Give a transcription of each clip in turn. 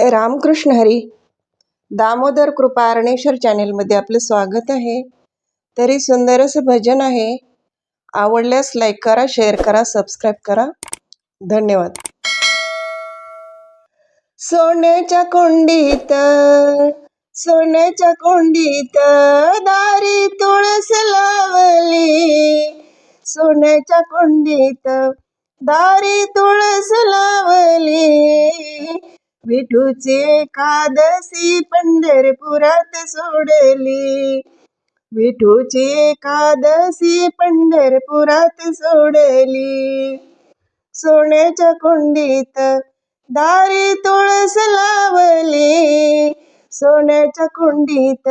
रामकृष्ण हरी. दामोदर कृपा अरणेश्वर चॅनेलमध्ये आपलं स्वागत आहे. तरी सुंदर असं भजन आहे. आवडल्यास लाईक करा शेअर करा सबस्क्राईब करा. धन्यवाद. सोन्याच्या कोंडीत सोन्याच्या कोंडीत दारी तुळस लावली. सोन्याच्या कोंडीत दारी तुळस लावली. विठूचे कादसी पंढरपुरात सोडली. विठूचे कादसी पंढरपुरात सोडली. सोन्याच्या कुंडीत दारी तुळस लावली. सोन्याच्या कुंडीत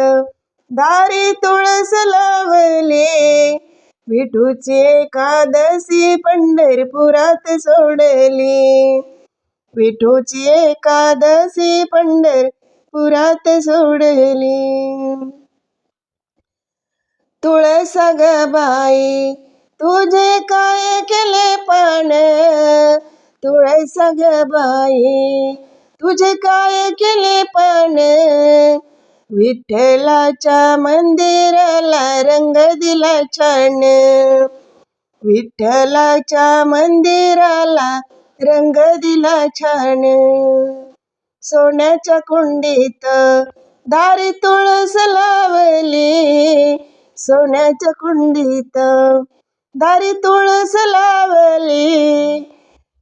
दारी तुळस लावली. विठूचे कादसी पंढरपुरात सोडली. विठूची एकादशी पंढर पुरात सोडली. तुळस ग बाई तुझे काय केले पान? तुळस ग बाई तुझे काय केले पण विठ्ठलाच्या मंदिराला रंग दिला छान. विठ्ठलाच्या मंदिराला रंग दिला छान. सोन्याच्या कुंडीत दारी तुळस लावली. सोन्याच्या कुंडीत दारी तुळस लावली.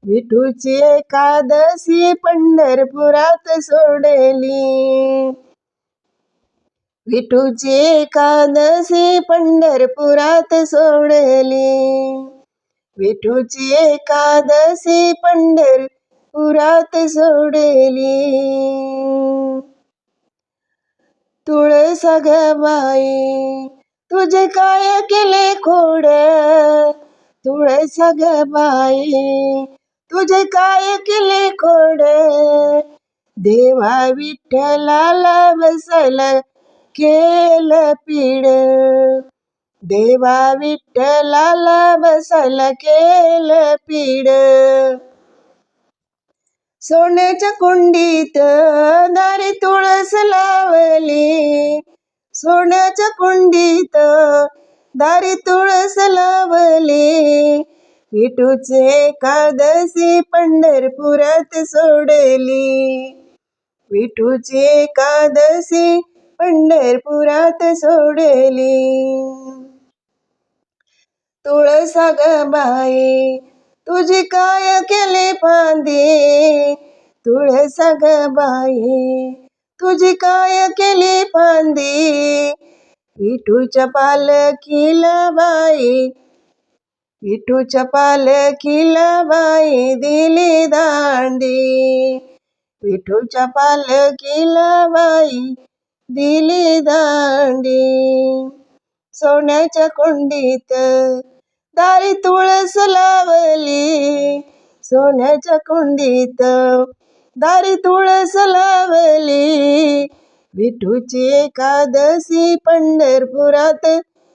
विठूची एकादशी पंढरपुरात सोडली. विठूची एकादशी पंढरपुरात सोडली. विठूची एकादशी पंढरपुरात सोडली. तुळस बाई तुझे काय केले खोड. तुळस बाई तुझे काय केले खोड. देवा विठ्ठलाला बसल केल पीड. देवा विठ्ठलाला बसल केल पीड. सोन्याच्या कुंडीत दारी तुळस लावली. सोन्याच्या कुंडीत दारी तुळस लावली. विठूचे एकादशी पंढरपुरात सोडली. विठूचे एकादशी पंढरपुरात सोडली. तुळसा ग बाई तुझी काय केले फांदी? तुळसा ग बाई तुझी काय केली फांदी? विठूच्या पालखीला बाई विठूच्या पालखीला बाई दिली दांडी. विठूच्या पालखीला बाई दिली दांडी. सोन्याच्या कुंडीत दारी तुळस लावली सोन्याच्या कुंडीत. दारी तुळस लावली विठूची एकादशी पंढरपुरात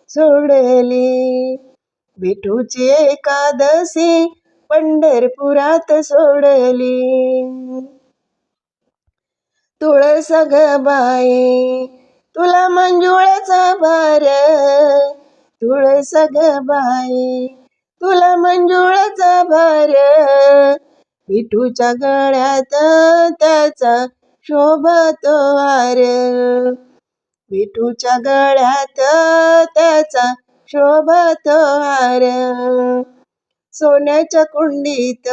सोडली. विठूची एकादशी पंढरपुरात सोडली. तुळस ग बाई तुला मंजुळाचा भार. तुळस ग बाई तुला मंजुळाचा भार विठूच्या गळ्यात त्याचा शोभतो वार विठूच्या गळ्यात त्याचा शोभतो हार सोन्याच्या कुंडीत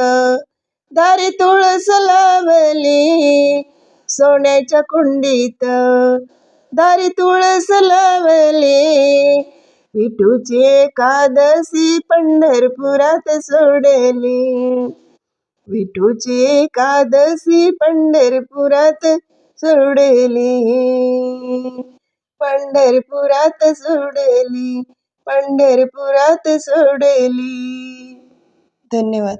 दारी तुळस लावली. सोन्याच्या कुंडीत दारी तुळस लावली. विठूची एकादशी पंढरपुरात सोडली. विठूची एकादशी पंढरपुरात सोडली. पंढरपुरात सोडली. पंढरपुरात सोडली. धन्यवाद.